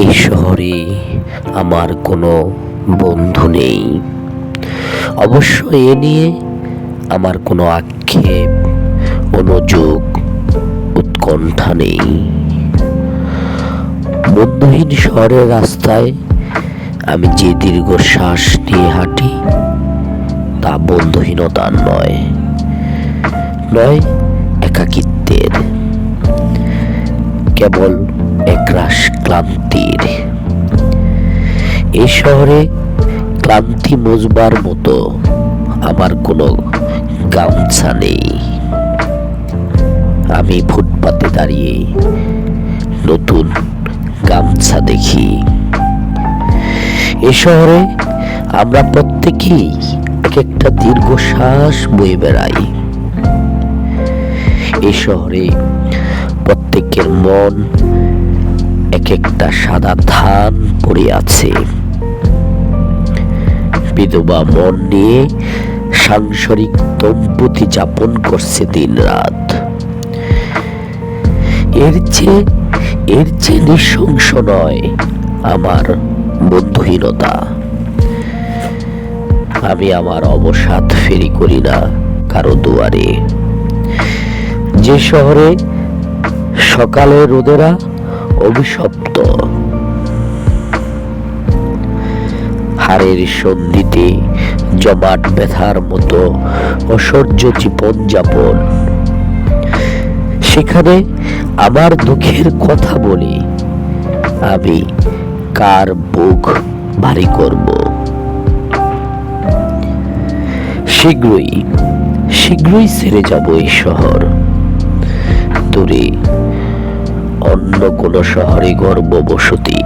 এই শহরে আমার কোনো বন্ধু নেই। অবশ্য এ নিয়ে আমার কোনো আক্ষেপ অনুযোগ উৎকণ্ঠা নেই। বন্ধুহীন শহরের রাস্তায় আমি যে দীর্ঘশ্বাস নিয়ে হাঁটি, তা বন্ধুহীনতার নয়। নয় একাকিত্বের কেবল একরাশ ক্লান্তির। এই শহরে ক্লান্তি মুজবার মতো আমার কোনো গামছা নেই। আমি ফুটপাতে দাঁড়িয়ে নতুন গামছা দেখি। এ শহরে আমরা প্রত্যেকেই এক একটা দীর্ঘশ্বাস বয়ে বেড়াই। এ শহরে প্রত্যেকের মন এক একটা সাদা ধান পড়ে বিধবা মন নিয়ে সাংসারিক দম্পতি যাপন করছে দিন রাত এর চেয়ে এর চেয়ে নৃশংস নয় আমার বন্ধুহীনতা। আমি আমার অবসাদ ফেরি করি না কারও দুয়ারে। যে শহরে সকালে রোদেরা অভিশপ্ত। হাড়ের সন্ধিতে জমাট ব্যথার মতো অসহ্য জীবন যাপন। সেখানে আমার দুঃখের কথা বলি। আমি কার বুক ভারী করব? শীঘ্রই শীঘ্রই ছেড়ে যাব এই শহর। দূরে অন্য কোনো শহরে গর্ব বসতি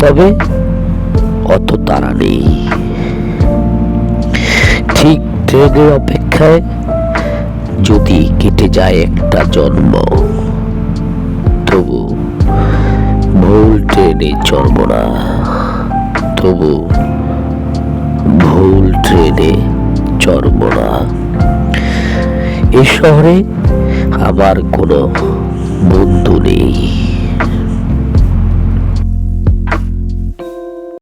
তবে অত তারা নেই। ঠিক ট্রেনের অপেক্ষায় যদি কেটে যায় একটা জন্ম, তবু ভুল ট্রেনে চড়ব না। তবু ভুল ট্রেনে চড়ব না। এ শহরে আমার কোনো বন্ধু